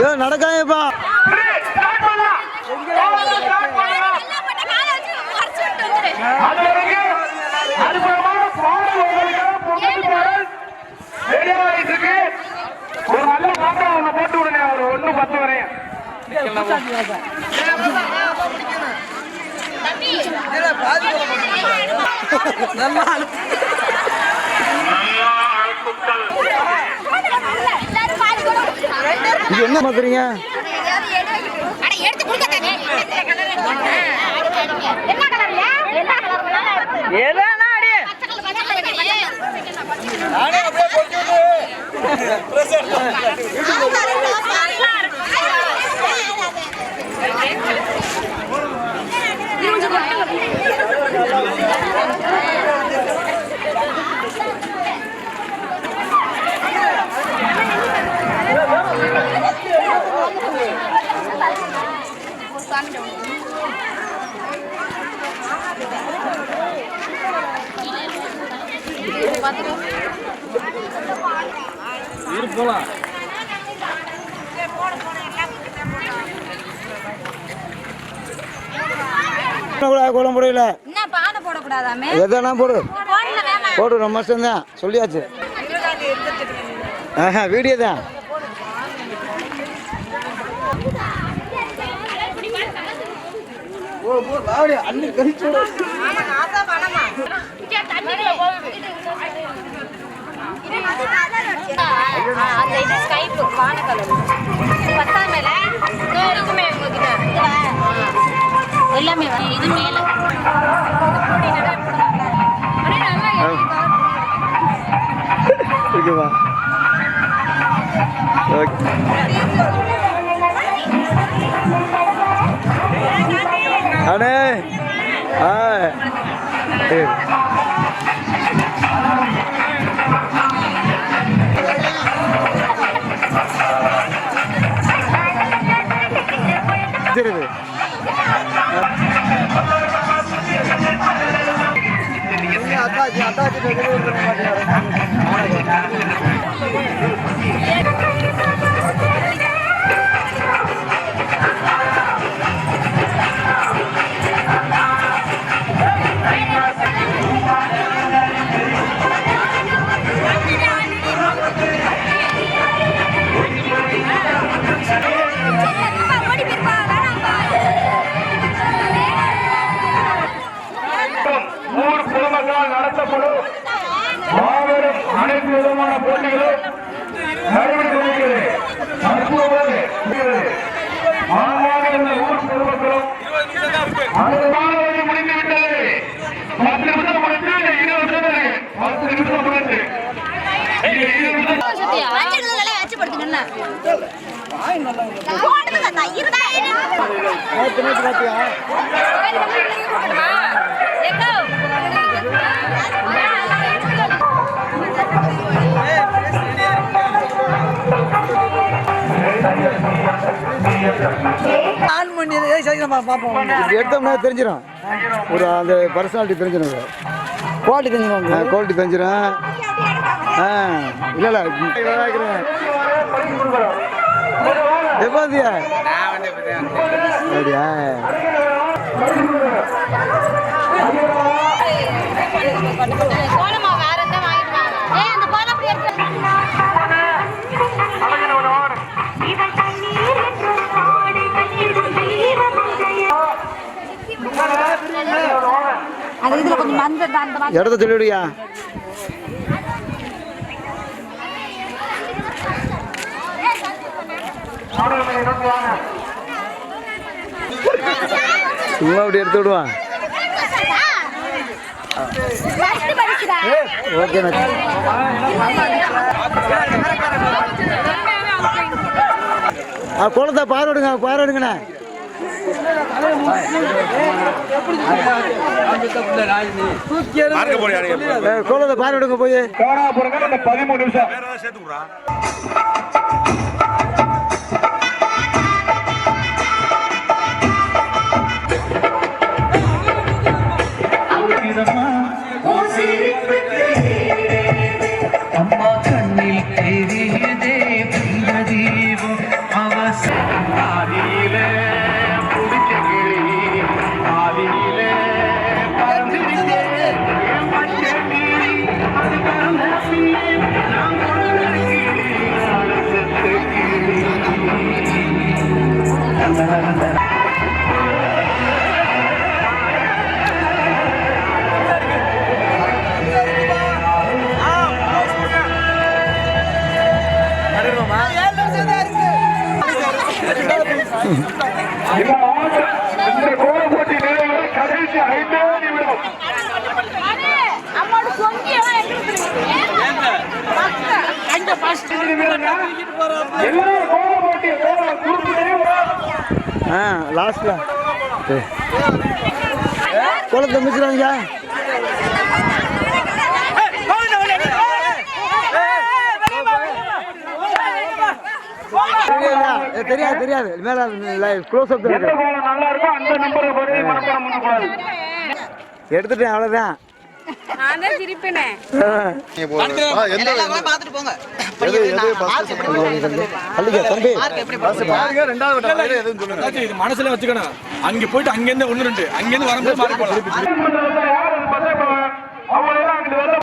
ஐயோ ரெடியாகிட்டு இருக்கு ஒரு நல்ல பாட்டம் ஒண்ணு போட்டு விடுங்க ஒரு ஒண்ணு பத்து வரையும் இது என்ன பார்க்குறீங்க எடுத்து என்ன பானை போடக்கூடாதாமே? எதனா போடு. போடு ரொம்ப தான் சொல்லியாச்சு. ஆஹா வீடியோ தான். அந்த இது ஸ்கைப்பு பானை கலர் மேல? இதோ இருக்குமே உங்ககிட்ட. எல்லாமே இது மேல. ஓகேவா அண்ணே. ஆ. அட்டாச்சு ஆன் பண்ணி ஏதாவது சரி நம்ம பார்ப்போம் எடுத்தோம்னா தெரிஞ்சிடும் ஒரு அந்த பர்சனாலிட்டி தெரிஞ்சிடும் குவாலிட்டி தெரிஞ்சுக்கோங்க குவாலிட்டி தெரிஞ்சிடும் ஆ இல்லை இல்லை எப்போ வந்தியா அப்படியா இடத்த சொல்லிவிடுயா சும்மா அப்படி எடுத்து விடுவான் ஃபர்ஸ்ட் படிச்சுடா ஓகேண்ணா ஆ பார்வைடுங்கண்ணே குளத்தை பார்வைடுங்க போய். கோணா போறங்க இந்த பதிமூணு நிமிஷம். அம்மா இந்த கோல போட்டி நிறைவேற தெரியாது தெரியாது. மேல க்ளோஸ் அப் நல்லா இருக்கோ அந்த நம்பரை போய் மனப்பாடம் பண்ணக்கூடாது எடுத்துட்டேன் அவ்வளோதான் நான் தான் சிரிப்பேனே. அள்ளிக்க தம்பி அதாச்சும் இது மனசுல வச்சுக்கணும். அங்க போயிட்டு அங்கிருந்து ஒண்ணு ரெண்டு. அங்கிருந்து வரும்போது மாறி போலாம் யார் அது பசங்க அவங்க எல்லாம் அங்கிட்டு வரல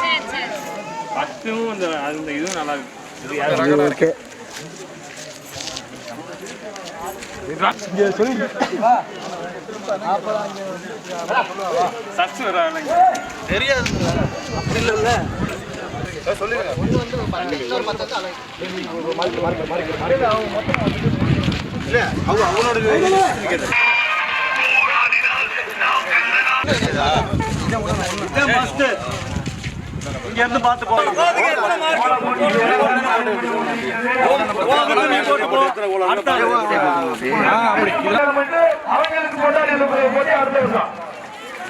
சரி சரி. பத்தும் இந்த அந்த இதுவும் நல்லா இருக்கு. ஓகே சக்ஸ் வர இங்க இருந்து பார்த்து போகலாம்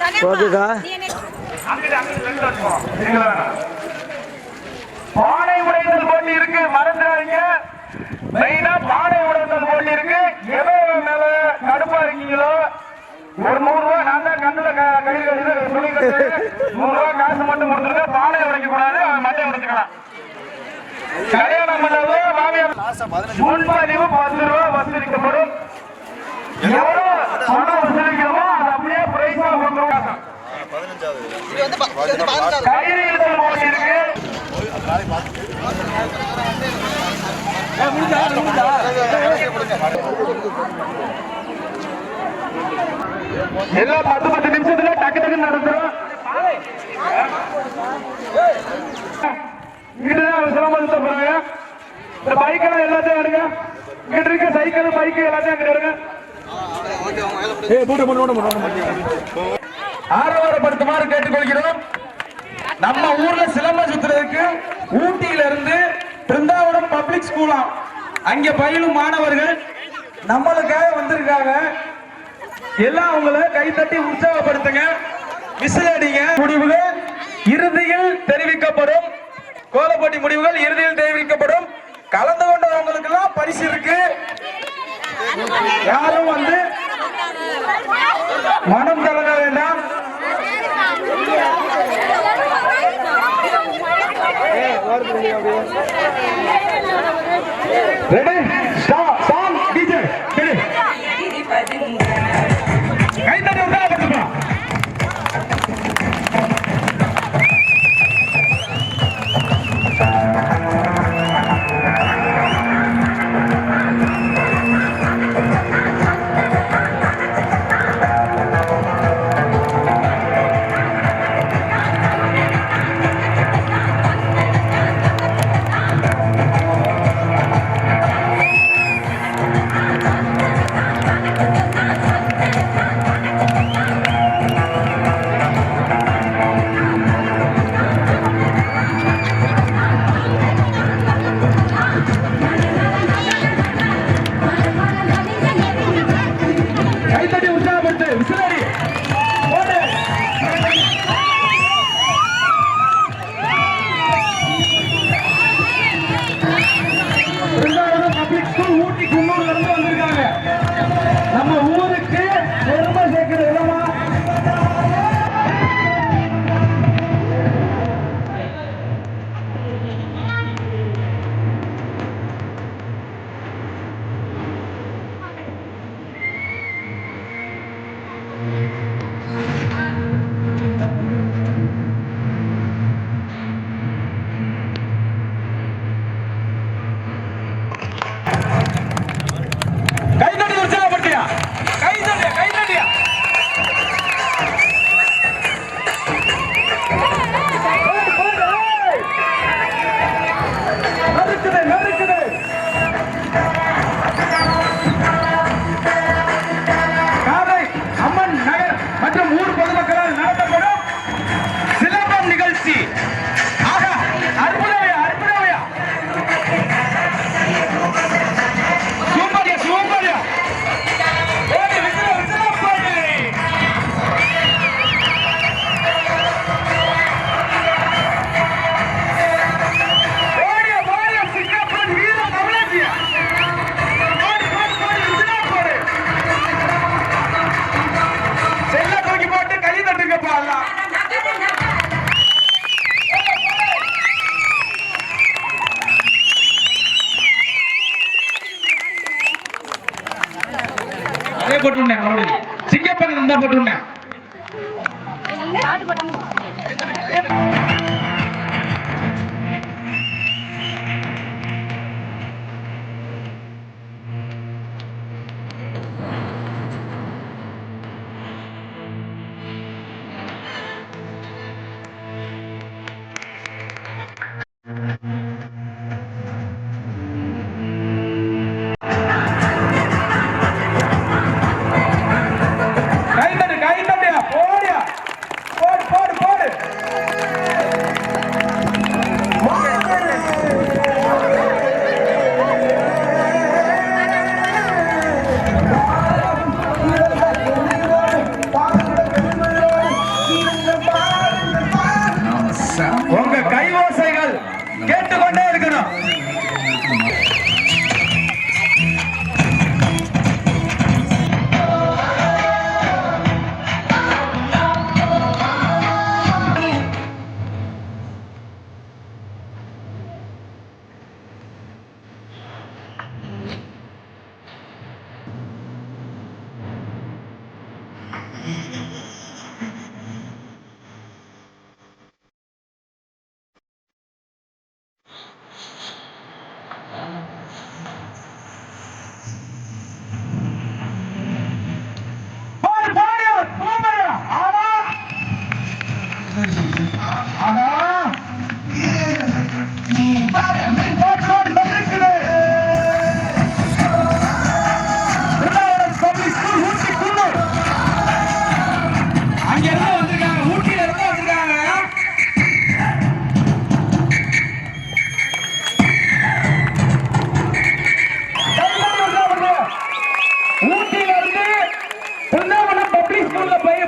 ரெண்டு வருஷம் சரிங்களா? பானை உடைத்தல் போட்டி இருக்கு மறந்துடாதீங்க. மெயினா பானை உடைத்தல் போட்டி இருக்கு. எதோ மேல கடுப்பா இருக்கீங்களோ? ஒரு நூறு ரூபாய் நான் தான் கண்ணுல க- கட்டு நூறு ரூபாய் காசு மட்டும் கொடுத்துருங்க. பானை உடைக்க கூடாது அவன் மட்டை உடைச்சுக்கலாம். கல்யாணம் பண்ணது மாமியார் முன்பதிவு பத்து ரூபாய் வசூலிக்கப்படும். எவ்வளவு பணம் வசூலிக்கிறோமோ அது அப்படியே பிரைஸா கொடுத்துருவாங்க. கயிறு இழுத்தல் போட்டி இருக்கு எல்லாம் பத்து பத்து நிமிஷத்துல டக்கு டக்கு நடந்துரும். இங்கிட்டுதான் சிரமத்தை போறாங்க. இந்த பைக்கெல்லாம் எல்லாத்தையும் எடுங்க. இங்கிட்டு இருக்க சைக்கிள் பைக்கு எல்லாத்தையும் அங்கிட்டு எடுங்க. ஆரவாரப்படுத்துமாறு கேட்டுக்கொள்கிறோம். நம்ம ஊர்ல சிலம்பம் சுத்துறதுக்கு ஊட்டியில இருந்து பிருந்தாவனம் பப்ளிக் ஸ்கூலாம் அங்க பயிலும் மாணவர்கள் நம்மளுக்காக வந்திருக்காங்க. எல்லாம் அவங்கள கைத்தட்டி உற்சாகப்படுத்துங்க. விசில் அடிங்க முடிவுகள் இறுதியில் தெரிவிக்கப்படும். கோலப்பட்டி முடிவுகள் இறுதியில் தெரிவிக்கப்படும். கலந்து கொண்டவங்களுக்கு எல்லாம் பரிசு இருக்கு. யாரும் வந்து மனம் கலங்க வேண்டாம். ரெடி ஸ்டார்ட் போட்டு விடணும் மறுபடியும் சிங்கப்பன் இருந்தா போட்டு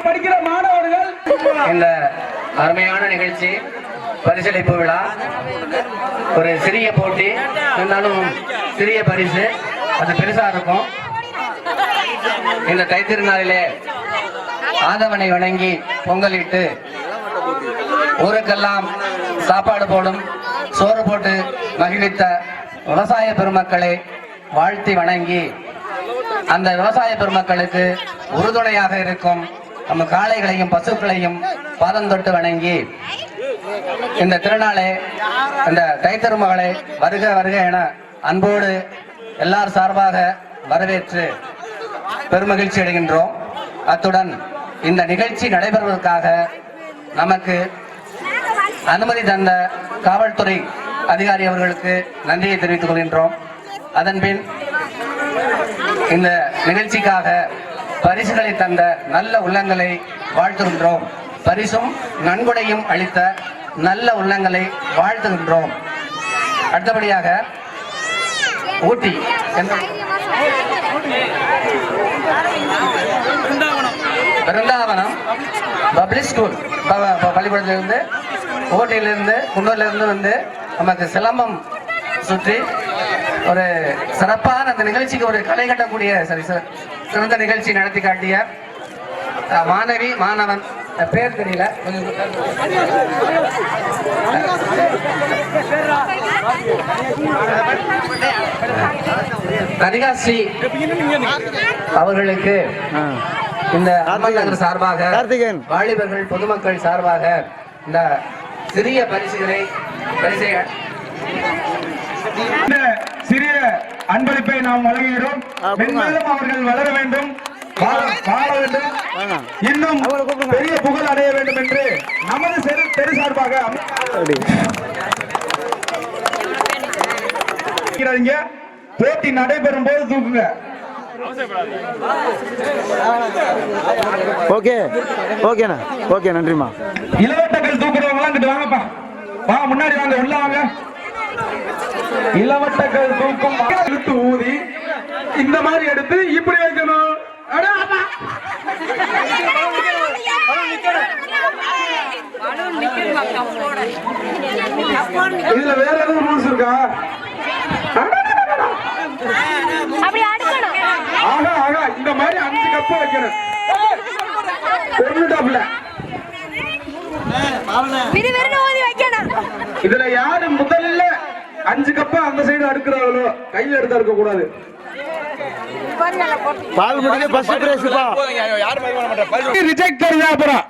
படிக்கிற மாணவர்கள். இந்த அருமையான நிகழ்ச்சி பரிசளிப்பு விழா. ஒரு சிறிய போட்டி இருந்தாலும் சிறிய பரிசு. அது பெருசா இருக்கும். இந்த தைத்திருநாளிலே ஆதவனை வணங்கி பொங்கலிட்டு ஊருக்கெல்லாம் சாப்பாடு போடும் சோறு போட்டு மகிழ்வித்த விவசாய பெருமக்களை வாழ்த்தி வணங்கி அந்த விவசாய பெருமக்களுக்கு உறுதுணையாக இருக்கும் நம்ம காளைகளையும் பசுக்களையும் பாதம் தொட்டு வணங்கி இந்த திருநாளை இந்த தைத்திருமகளை வருக வருக என அன்போடு எல்லார் சார்பாக வரவேற்று பெருமகிழ்ச்சி அடைகின்றோம். அத்துடன் இந்த நிகழ்ச்சி நடைபெறுவதற்காக நமக்கு அனுமதி தந்த காவல்துறை அதிகாரி அவர்களுக்கு நன்றியை தெரிவித்துக் கொள்கின்றோம். அதன்பின் இந்த நிகழ்ச்சிக்காக பரிசுகளை தந்த நல்ல உள்ளங்களை வாழ்த்துகின்றோம். பரிசும் நன்கொடையும் அளித்த நல்ல உள்ளங்களை வாழ்த்துகின்றோம். அடுத்தபடியாக ஊட்டி பிருந்தாவனம். பப்ளிக் ஸ்கூல் பள்ளிக்கூடத்திலிருந்து ஊட்டியிலிருந்து குன்னூர்லேருந்து வந்து நமக்கு சிலம்பம் சுற்றி ஒரு சிறப்பான அந்த நிகழ்ச்சிக்கு ஒரு களை கட்டக்கூடிய சரி சிறந்த நிகழ்ச்சி நடத்தி காட்டிய மாணவி மாணவன் பேர் தெரியல. கரிகாஸ்ரீ அவர்களுக்கு இந்த அம்மன் நகர் சார்பாக. வாலிபர்கள் பொதுமக்கள் சார்பாக இந்த சிறிய பரிசுகளை பரிசை இந்த சிறிய அன்பளிப்பை நாம் வழங்குகிறோம். மென்மேலும் அவர்கள் வளர வேண்டும். வாழ வேண்டும். வாங்க. இன்னும். பெரிய புகழ் அடைய வேண்டும் என்று நமது தெரு சார்பாக. போட்டி நடைபெறும் போது தூக்குங்க. ஓகே. ஓகேண்ணா ஓகே நன்றிம்மா. இளவட்டங்கள் தூக்குறவங்க எல்லாம் இங்கிட்டு வாங்கப்பா. வா முன்னாடி வாங்க உள்ள வாங்க. இளவட்டங்கள் தூக்கும் இழுத்து ஊதி இந்த மாதிரி எடுத்து இப்படி வைக்கணும். இதுல வேற எதுவும் ரூல்ஸ் இருக்கா? ஆகா ஆகா இந்த மாதிரி அஞ்சு கப்பு வைக்கணும். கொண்டுட்டாப்ல இதுல யாரு முதல்ல அஞ்சு கப்பா அந்த சைடு அடுக்கிறாங்களோ கையில எடுத்து அடுக்க கூடாது பால் முடிஞ்சு ஃபர்ஸ்ட் பிரைஸ்ப்பா யாரும் பண்ண மாட்டேன் ரிஜெக்ட் தருதா அப்புறம்?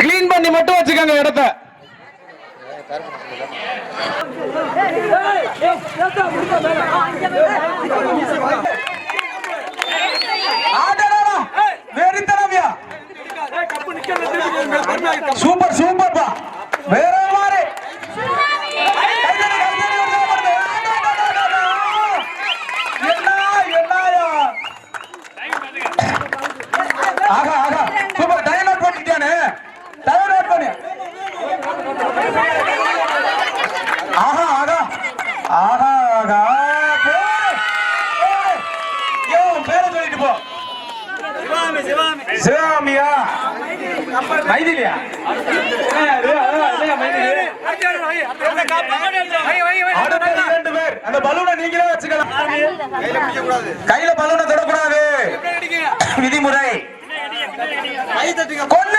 கிளீன் பண்ணி மட்டும் வச்சுக்கோங்க இடத்த. வெறித்தனவியா சூப்பர் சூப்பர்ப்பா. வேற மாதிரி. con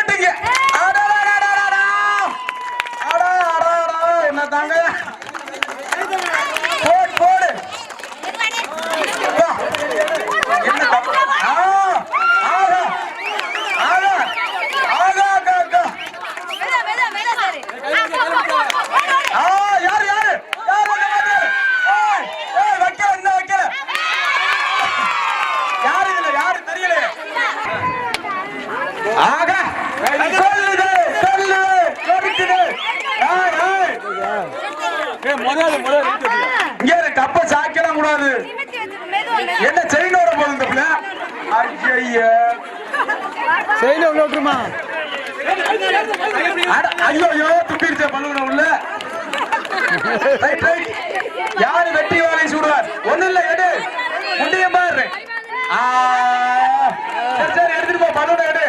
சரி சரி எடுத்துட்டு போ பலூனை எடு.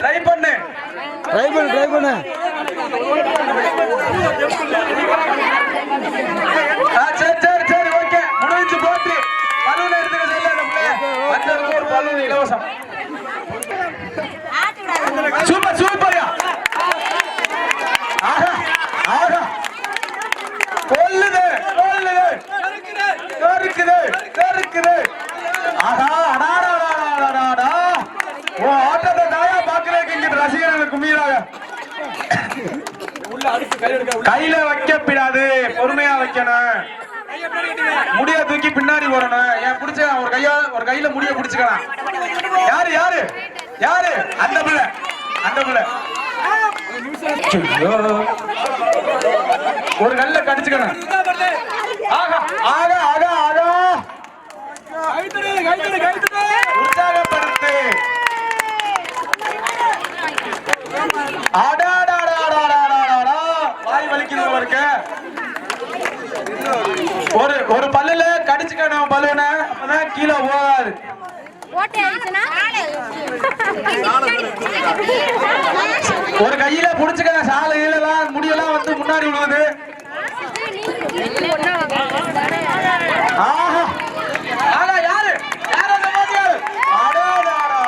ட்ரை பண்ணு. ட்ரை பண்ணு ட்ரை பண்ணு. ஆ, சரி சரி சரி ஓகே. முடிஞ்சு போட்டு பலூன் எடுத்துக்க சொல்ல அந்த பிள்ளை மற்றவருக்கு ஒரு பலூன் இலவசம். சூப்பர் சூப்பர்யா கையில வைக்கப்படாது பொறுமையா வைக்கணும். முடிய தூக்கி பின்னாடி போடணும் ஏன் பிடிச்ச ஒரு கையா ஒரு கையில முடிய பிடிச்சுக்கலாம். யாரு யாரு? யாரு? அந்த பிள்ளை. அந்த பிள்ளை. ஒரு கல்ல கடிச்சுக்கணும். ஆகா ஆகா ஆகா ஆகா. உற்சாகப்படுத்து. ஆடா வலிக்குது ஒரு ஒரு பல்லுல கடிச்சுக்கணும் பல்லுன அப்பதான் கீழே போகாது ஒரு கையில புடிச்சுக்க சாலை எல்லாம் முடியெல்லாம் வந்து முன்னாடி விழுவுது ஆஹா ஆனா யாரு யாரு அந்த வாத்தியாரு? அடாடாடா.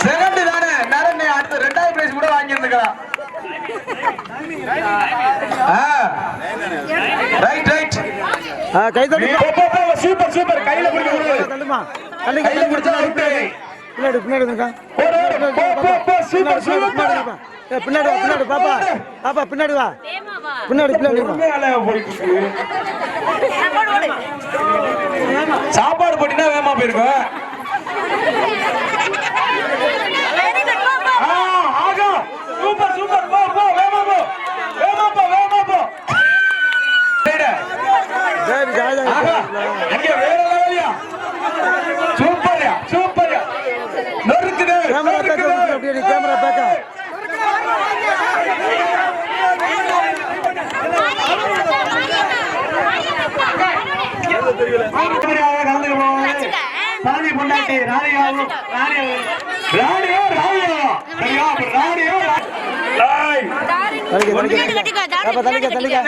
செகண்ட் தானே நரன் அடுத்த ரெண்டாவது பிரைஸ் கூட வாங்கி இருந்துக்கலாம் ரைட் ரைட் ஆ, கை தட்டு. சூப்பர் சூப்பர் கையில பிடிக்க கூடாது தள்ளுமா தள்ளி கையில பிடிச்சா அவுட் பின்னாடி பின்னாடி போ சூப்பர் சூப்பர் பின்னாடி வா பின்னாடி வா, பாப்பா. பாப்பா பின்னாடி வா. பின்னாடி பின்னாடி இருக்கு. சாப்பாடு போட்டினா வேகமா போயிருக்கும்.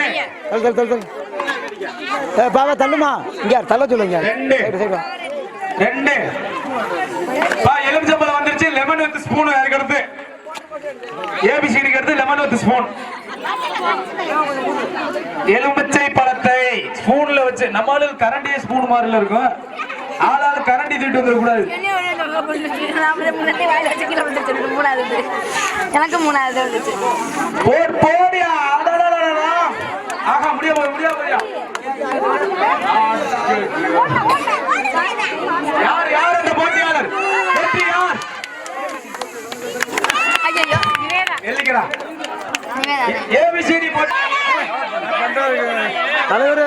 தள்ளு. தள்ளு தள்ளு பாப்பா தள்ளுமா? இங்க தள்ள சொல்லுங்க ரெண்டு. எலுமிச்சம்பழம் வந்துருச்சு. லெமன் வித் ஸ்பூன் இருக்கிறது ஏபிசிடிக்கு எடுத்து லெமன் வித் ஸ்பூன் எலுமிச்சை பழத்தை ஸ்பூன்ல வச்சு நம்ம ஆளு கரண்டியே ஸ்பூன் மாதிரில இருக்கும். ஆளாளு கரண்டி தூக்கிட்டு வந்துடக்கூடாது. எனக்கு மூணாவது வந்துச்சு போட் போடியா அடடடடடா. ஆகா முடிய போய் முடிய யார் யார் அந்த போட்டியாளர்? வெற்றி யார்? எல்லிக்கிறா ஏபிசிடி போட்டி. தலைவர்